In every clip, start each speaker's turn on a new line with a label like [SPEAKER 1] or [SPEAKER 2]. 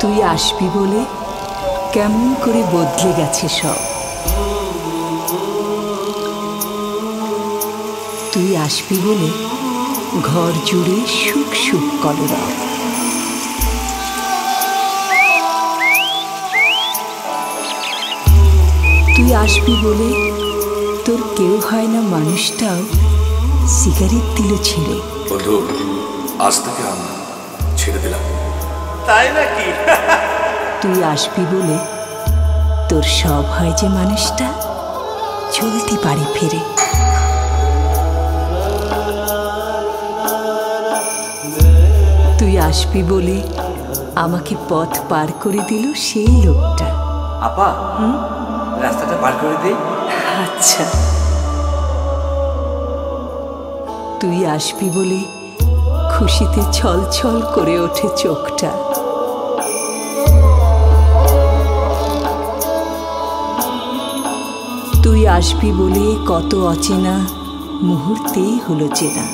[SPEAKER 1] তুই আসবি বলে কেমন করে বদলে গেছে সব। তুই আসবি বলে ঘর জুড়ে সুখ সুখ কলরা তুই আসবি বলে তোর কেউ হয় না মানুষটাও সিগারেট দিল ছেড়ে
[SPEAKER 2] বন্ধু আজ থেকে আমরা ছেড়ে দিলাম।
[SPEAKER 3] তাই নাকি?
[SPEAKER 1] তুই আসবি বলে তোর সব হয় যে মানুষটা চলতে পারে ফেরে। তুই আসবি বলে আমাকে পথ পার করে দিল সেই লোকটা।
[SPEAKER 3] আপা রাস্তাটা পার করে দিই।
[SPEAKER 1] আচ্ছা। তুই আসবি বলে খুশিতে ছল ছল করে ওঠে চোখটা। তুই আসবি বলে কত অচেনা মুহূর্তেই হলো চেনা।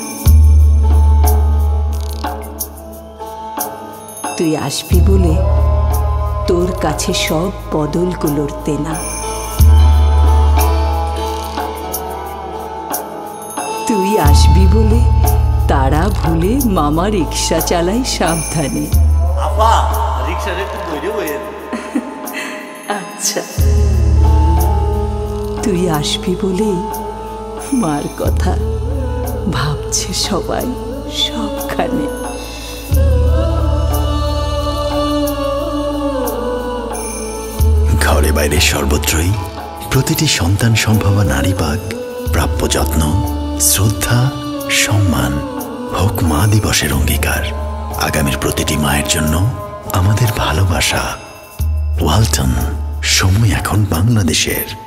[SPEAKER 1] তুই আসবি বলে তোর কাছে সব বদলগুলোর তেনা। তুই আসবি বলে তারা ভুলে মামা রিক্সা চালাই সাবধানে।
[SPEAKER 3] আপা রিক্সার একটু বইরে বইরে
[SPEAKER 1] আচ্ছা। তুই আসবি বলে মার কথা ভাবছে সবাই সবখানে।
[SPEAKER 4] ঘরে বাইরে সর্বত্রই প্রতিটি সন্তান সম্ভবা নারী পাক প্রাপ্য যত্ন। শ্রদ্ধা, সম্মান হোক মা দিবসের অঙ্গীকার। আগামীর প্রতিটি মায়ের জন্য আমাদের ভালোবাসা। ওয়ালটন, সময় এখন বাংলাদেশের।